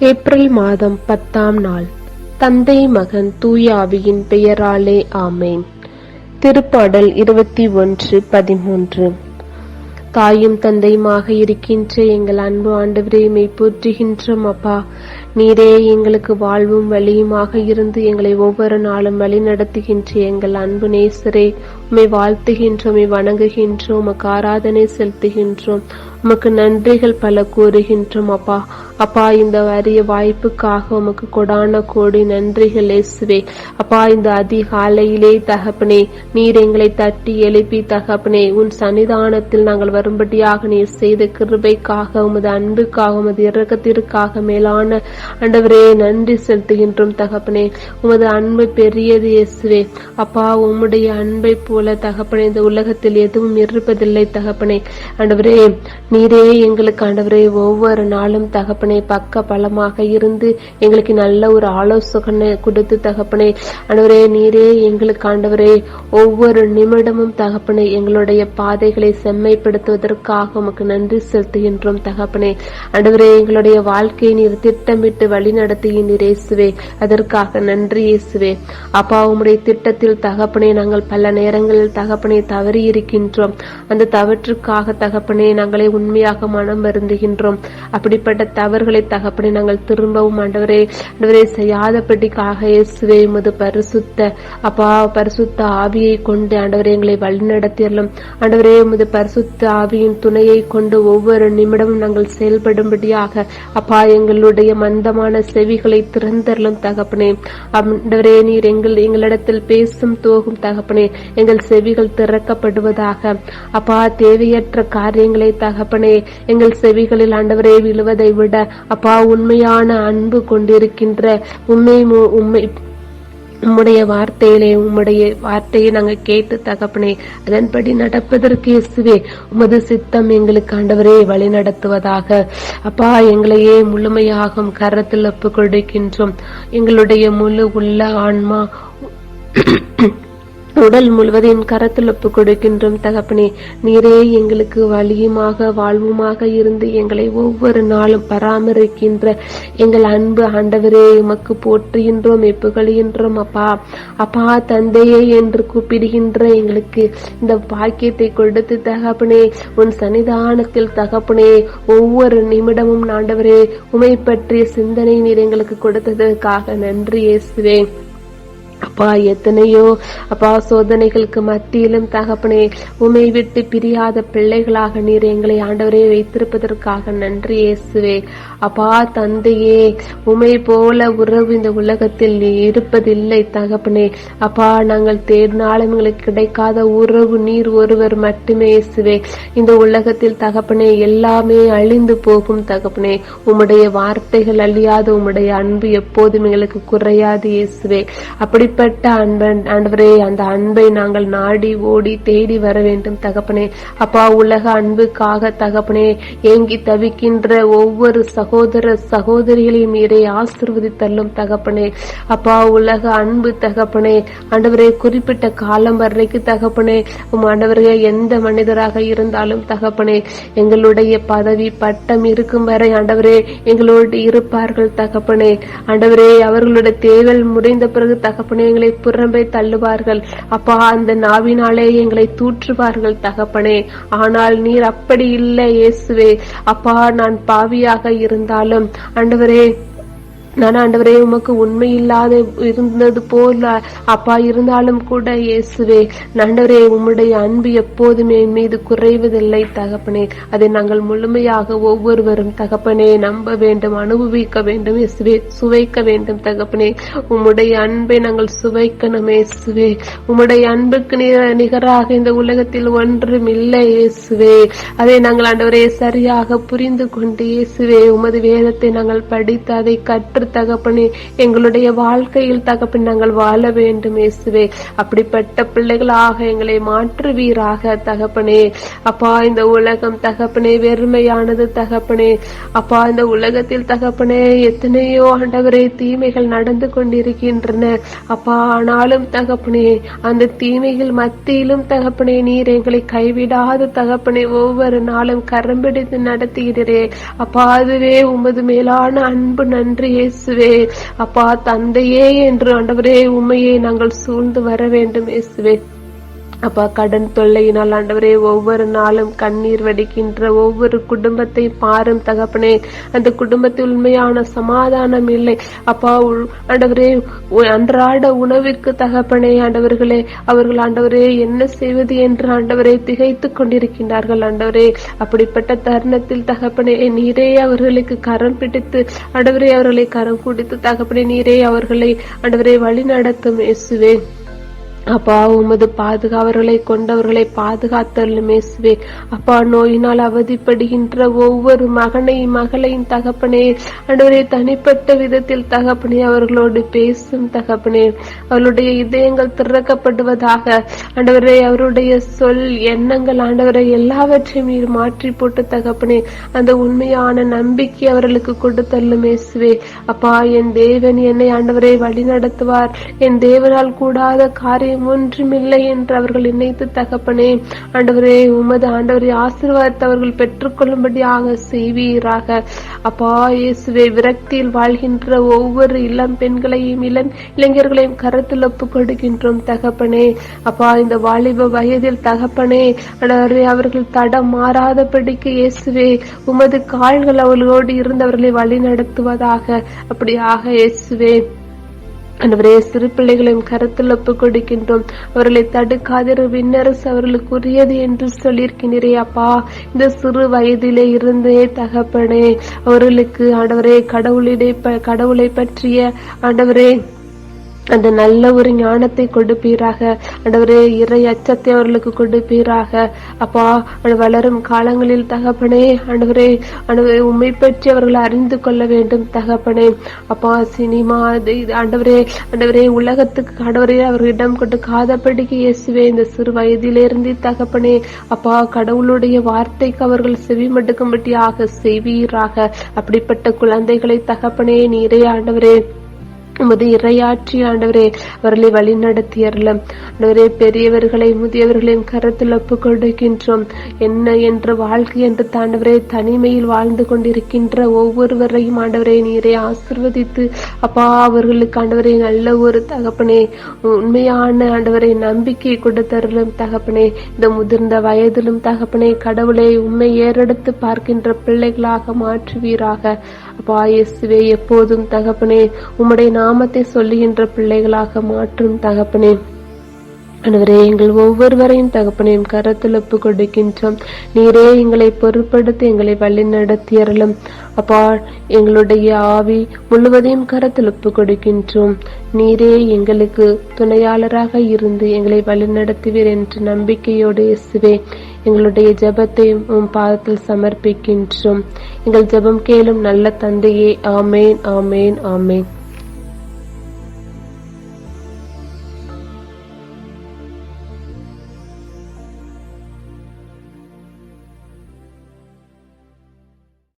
April மாதம் பத்தாம் நாள். தந்தை மகன் தூயாவியின் பெயராலே ஆமேன். திருப்பாடல் இருபத்தி ஒன்று பதிமூன்று. தாயும் தந்தையுமாக இருக்கின்ற எங்கள் அன்பு ஆண்டவரே போற்றுகின்றோம் அப்பா. நீரே எங்களுக்கு வாழ்வும் வழியுமாக இருந்து எங்களை ஒவ்வொரு நாளும் வழி நடத்துகின்ற எங்கள் அன்பு நேசரே. உம்மை வாழ்த்துகின்றோம் வணங்குகின்றோம் உமக்கு ஆராதனை செலுத்துகின்றோம். உமக்கு நன்றிகள் பல கூறுகின்றோம் அப்பா. அப்பா இந்த அரிய வாய்ப்புக்காக உமக்கு கொடான கோடி நன்றிகள் இயேசுவே. அப்பா இந்த அதிகாலையிலே தகப்பனே நீர் எங்களை தட்டி எழுப்பி தகப்பனே உன் சன்னிதானத்தில் நாங்கள் வரும்படியாக நீர் செய்த கிருபைக்காக உமது அன்புக்காக உமது இரக்கத்திற்காக மேலான அண்டவரே நன்றி செலுத்துகின்றோம் தகப்பனே. உமது அன்பு பெரியது இயேசுவே. அப்பா உம்முடைய அன்பை போல தகப்பனே இந்த உலகத்தில் எதுவும் இருப்பதில்லை தகப்பனே. அண்டவரே நீரே எங்களுக்கு ஆண்டவரே ஒவ்வொரு நாளும் தகப்பனே பக்க பலமாக இருந்து எங்களுக்கு நல்ல ஒரு ஆலோசனை கொடுத்து தகப்பனே. ஆண்டவரே நீரே எங்களுக்கு ஆண்டவரே ஒவ்வொரு நிமிடமும் தகப்பனை எங்களுடைய பாதைகளை செம்மைப்படுத்துவதற்காக உமக்கு நன்றி செலுத்துகின்றோம் தகப்பனே. ஆண்டவரே எங்களுடைய வாழ்க்கையை நீர் திட்டமிட்டு வழி நீர் இயேசுவே. அதற்காக நன்றி இயேசுவே. அப்பா உம்முடைய திட்டத்தில் தகப்பனை நாங்கள் பல நேரங்களில் தகப்பனை தவறி இருக்கின்றோம் அந்த தவற்றுக்காக தகப்பனே நாங்களே உண்மையாக மனம் வருந்துகின்றோம். அப்படிப்பட்ட தவறுகளை தகப்பனே நாங்கள் திரும்பவும் ஆண்டவரே ஆண்டவரே செய்யாதபடிக்காக இயேசுவே உமது பரிசுத்த அப்பா பரிசுத்த ஆவியை கொண்டு ஆண்டவரே எங்களை வழிநடத்தியலும் ஆண்டவரே உமது பரிசுத்த ஆவியின் துணையை கொண்டு ஒவ்வொரு நிமிடமும் நாங்கள் செயல்படும்படியாக அப்பா எங்களுடைய மந்தமான செவிகளை திறந்தரலும் தகப்பனே. ஆண்டவரே நீர் எங்கள் எங்களிடத்தில் பேசும் தோகும் தகப்பனே எங்கள் செவிகள் திறக்கப்படுவதாக அப்பா தேவையற்ற காரியங்களை தகப்ப தகப்பனே எங்கள் செவிகளில் ஆண்டவரே விழுவதை விட அப்பா உண்மையான அன்பு கொண்டிருக்கின்ற உண்மை உண்மை உம்முடைய வார்த்தையிலே உம்முடைய வார்த்தையை நாங்கள் கேட்டு தகப்பனே அதன்படி நடப்பதற்கு இயேசுவே உமது சித்தம் எங்களுக்கு ஆண்டவரே வழி நடத்துவதாக. அப்பா எங்களையே முழுமையாகும் கரத்தில் ஒப்பு கொடுக்கின்றோம் எங்களுடைய முழு உள்ள ஆன்மா உடல் முழுவதையும் கரத்தில் ஒப்பு கொடுக்கின்றோம் தகப்பனே. நீரே எங்களுக்கு வழியுமாக வாழ்வுமாக இருந்து எங்களை ஒவ்வொரு நாளும் பராமரிக்கின்ற எங்கள் அன்பு ஆண்டவரே உமக்கு போற்றுகின்றோம் எப்புகழுகின்றோம் அப்பா. அப்பா தந்தையே என்று கூப்பிடுகின்ற எங்களுக்கு இந்த பாக்கியத்தை கொடுத்து தகப்பனே. உன் சன்னிதானத்தில் தகப்பனே ஒவ்வொரு நிமிடமும் ஆண்டவரே உமை பற்றிய சிந்தனை நீர் எங்களுக்கு கொடுத்ததற்காக நன்றி இயேசுவேன் அப்பா எத்தனையோ அப்பா சோதனைகளுக்கு மத்தியிலும் தகப்பனே உமை விட்டு பிரியாத பிள்ளைகளாக நீர் எங்களை ஆண்டவரே வைத்திருப்பதற்காக நன்றி இயேசுவே. அப்பா தந்தையே உமை போல உறவு இந்த உலகத்தில் இருப்பதில்லை தகப்பனே. அப்பா நாங்கள் தேடினாலும் எங்களுக்கு கிடைக்காத உறவு நீர் ஒருவர் மட்டுமே இயேசுவே. இந்த உலகத்தில் தகப்பனே எல்லாமே அழிந்து போகும் தகப்பனே. உம்முடைய வார்த்தைகள் அழியாது உம்முடைய அன்பு எப்போதும் எங்களுக்கு குறையாது இயேசுவே. அப்படிப்பட்ட அன்பன் ஆண்டவரே அந்த அன்பை நாங்கள் நாடி ஓடி தேடி வர வேண்டும் தகப்பனே. அப்பா உலக அன்புக்காக தகப்பனே ஏங்கி தவிக்கின்ற ஒவ்வொரு சகோதர சகோதரிகளையும் நீரை ஆசிர்வதித்தள்ளும் தகப்பனே. அப்பா உலக அன்பு தகப்பனே ஆண்டவரே குறிப்பிட்ட காலம் வரைக்கும் தகப்பனே உம் ஆண்டவரே எந்த மனிதராக இருந்தாலும் தகப்பனே எங்களுடைய பதவி பட்டம் இருக்கும் வரை ஆண்டவரே எங்களோடு இருப்பார்கள் தகப்பனே. ஆண்டவரே அவர்களுடைய தேவல் முடிந்த பிறகு தகப்பனே எங்களை புறம்பே தள்ளுவார்கள். அப்பா அந்த நாவினாலே எங்களை தூற்றுவார்கள் தகப்பனே. ஆனால் நீர் அப்படி இல்லை இயேசுவே. அப்பா நான் பாவியாக இருந்தாலும் ஆண்டவரே நான் ஆண்டவரே உமக்கு உண்மை இல்லாத இருந்தது போல அப்பா இருந்தாலும் கூட இயேசுவே ஆண்டவரே உம்முடைய அன்பு எப்போதுமே என் மீது குறைவதில்லை தகப்பனே. அதை நாங்கள் முழுமையாக ஒவ்வொருவரும் தகப்பனே நம்ப வேண்டும் அனுபவிக்க வேண்டும் இயேசுவே சுவைக்க வேண்டும் தகப்பனே. உம்முடைய அன்பை நாங்கள் சுவைக்கணும் இயேசுவே. உம்முடைய அன்புக்கு நிக- நிகராக இந்த உலகத்தில் ஒன்றும் இல்லை இயேசுவே. அதை நாங்கள் ஆண்டவரே சரியாக புரிந்து கொண்டு இயேசுவே உமது வேதத்தை நாங்கள் படித்து அதை கற்று ஒவ்வொரு தகப்பனே எங்களுடைய வாழ்க்கையில் தகப்பன் நாங்கள் வாழ வேண்டும் இயேசுவே. அப்படிப்பட்ட பிள்ளைகளாக எங்களை மாற்றுவீராக தகப்பனே. அப்பா இந்த உலகம் தகப்பனே வெறுமையானது தகப்பனே. அப்பா இந்த உலகத்தில் தகப்பனே எத்தனையோ ஆண்டவரே தீமைகள் நடந்து கொண்டிருக்கின்றன. அப்பா ஆனாலும் தகப்பனே அந்த தீமைகள் மத்தியிலும் தகப்பனே நீர் எங்களை கைவிடாத தகப்பனே. ஒவ்வொரு நாளும் கரம்பிடித்து நடத்துகிறே அப்பா அதுவே உமது மேலான அன்பு. நன்றியே இயேசுவே அப்பா தந்தையே என்று ஆண்டவரே உண்மையை நாங்கள் சூழ்ந்து வர வேண்டும் இயேசுவே. அப்பா கடன் தொல்லையினால் ஆண்டவரே ஒவ்வொரு நாளும் கண்ணீர் வடிக்கின்ற ஒவ்வொரு குடும்பத்தை பாரும் தகப்பனே. அந்த குடும்பத்தில் உண்மையான சமாதானம் இல்லை. அப்பா ஆண்டவரே அன்றாட உணவிற்கு தகப்பனே ஆண்டவர்களே அவர்கள் ஆண்டவரே என்ன செய்வது என்று ஆண்டவரே திகைத்து கொண்டிருக்கின்றார்கள் ஆண்டவரே. அப்படிப்பட்ட தருணத்தில் தகப்பனே நீரே அவர்களுக்கு கரம் பிடித்து ஆண்டவரே அவர்களை கரம் பிடித்து தகப்பனே நீரே அவர்களை ஆண்டவரே வழி நடத்தும் இயேசுவே. அப்பா உமது பாதுகாவர்களை கொண்டவர்களை பாதுகாத்தருளும் இயேசுவே. அப்பா நோயினால் அவதிப்படுகின்ற ஒவ்வொரு மகனையும் மகளையும் தகப்பனே ஆண்டவரே தனிப்பட்ட விதத்தில் தகப்பனே அவர்களோடு பேசும் தகப்பனே அவர்களுடைய இதயங்கள் திறக்கப்படுவதாக ஆண்டவரே அவருடைய சொல் எண்ணங்கள் ஆண்டவரை எல்லாவற்றையும் நீர் மாற்றி போட்டு தகப்பனே அந்த உண்மையான நம்பிக்கை அவர்களுக்கு கொடுத்தல்லும் இயேசுவே. அப்பா என் தேவன் என்னை ஆண்டவரை வழி நடத்துவார் என் தேவனால் கூடாத காரியம் ஒன்றுமில்லை என்று அவர்கள் நினைத்து தகப்பனே ஆண்டவரே உமது ஆண்டவரை ஆசீர்வாதத்தை அவர்கள் பெற்றுக்கொள்ளும்படியாக செய்வீராக. அப்பா இயேசுவே விரக்தியில் வாழ்கின்ற ஒவ்வொரு இளம் பெண்களையும் இளம் இளைஞர்களையும் கருத்தில் ஒப்பு கொடுக்கின்றோம் தகப்பனே. அப்பா இந்த வாலிப வயதில் தகப்பனே ஆண்டவரே அவர்கள் தடம் மாறாதபடிக்கு இயேசுவே உமது கால்கள் அவர்களோடு இருந்தவர்களை வழி நடத்துவதாக அப்படியாக இயேசுவே ஆண்டவரே சிறு பிள்ளைகளையும் கருத்தில் ஒப்பு கொடுக்கின்றோம். அவர்களை தடுக்காதிரு விண்ணரசு அவர்களுக்கு உரியது என்று சொல்லியிருக்கின்றே அப்பா. இந்த சிறு வயதிலே இருந்தே தகப்பனே அவர்களுக்கு ஆண்டவரே கடவுளிடை ப- கடவுளை பற்றிய ஆண்டவரே அந்த நல்ல ஒரு ஞானத்தை கொடுப்பீராக. ஆண்டவரே இறை அச்சத்தை அவர்களுக்கு கொடுப்பீராக. அப்பா வளரும் காலங்களில் தகப்பனே ஆண்டவரே ஆண்டவரே உண்மை பற்றி அவர்கள் அறிந்து கொள்ள வேண்டும் தகப்பனே. அப்பா சினிமா இது ஆண்டவரே ஆண்டவரே உலகத்துக்கு ஆண்டவரே அவர்களிடம் காதப்படிக்கு இயேசுவே இந்த சிறு வயதிலிருந்து தகப்பனே. அப்பா கடவுளுடைய வார்த்தைக்கு அவர்கள் செவி செவிமடுக்கும்படியாக செய்வீராக. அப்படிப்பட்ட குழந்தைகளை தகப்பனே நீரே ஆண்டவரே. உமது இரையாற்றி ஆண்டவரே அவர்களை வழி நடத்தியறலாம் ஆண்டவரே பெரியவர்களை முதியவர்களின் கருத்தில் ஒப்பு கொடுக்கின்றோம் என்ன என்ற வாழ்க்கை என்று தாண்டவரே தனிமையில் வாழ்ந்து கொண்டிருக்கின்ற ஒவ்வொருவரையும் ஆண்டவரே நீரை ஆசிர்வதித்து. அப்பா அவர்களுக்கு ஆண்டவரே நல்ல ஒரு தகப்பனே உண்மையான ஆண்டவரை நம்பிக்கை கொடுத்தருளும் தகப்பனே. இந்த முதிர்ந்த வயதிலும் தகப்பனே கடவுளை உண்மை ஏறெடுத்து பார்க்கின்ற பிள்ளைகளாக மாற்றுவீராக. அப்பா இயேசுவே எப்போதும் தகப்பனே உம்முடைய நாமத்தை சொல்லுகின்ற பிள்ளைகளாக மாற்றும் தகப்பனே. ஆண்டவரே எங்கள் ஒவ்வொருவரையும் தகப்பனையும் கரத்தில் ஒப்பு கொடுக்கின்றோம். நீரே எங்களை பொருட்படுத்தி எங்களை வழி நடத்தியறலும் அப்பா எங்களுடைய ஆவி முழுவதையும் கரத்தில் ஒப்பு கொடுக்கின்றோம். நீரே எங்களுக்கு துணையாளராக இருந்து எங்களை வழி நடத்துவீர் என்ற நம்பிக்கையோடு இயேசுவே எங்களுடைய ஜெபத்தையும் உம் பாதத்தில் சமர்ப்பிக்கின்றோம். எங்கள் ஜெபம் கேளும் நல்ல தந்தையே. ஆமேன் ஆமேன் ஆமேன்.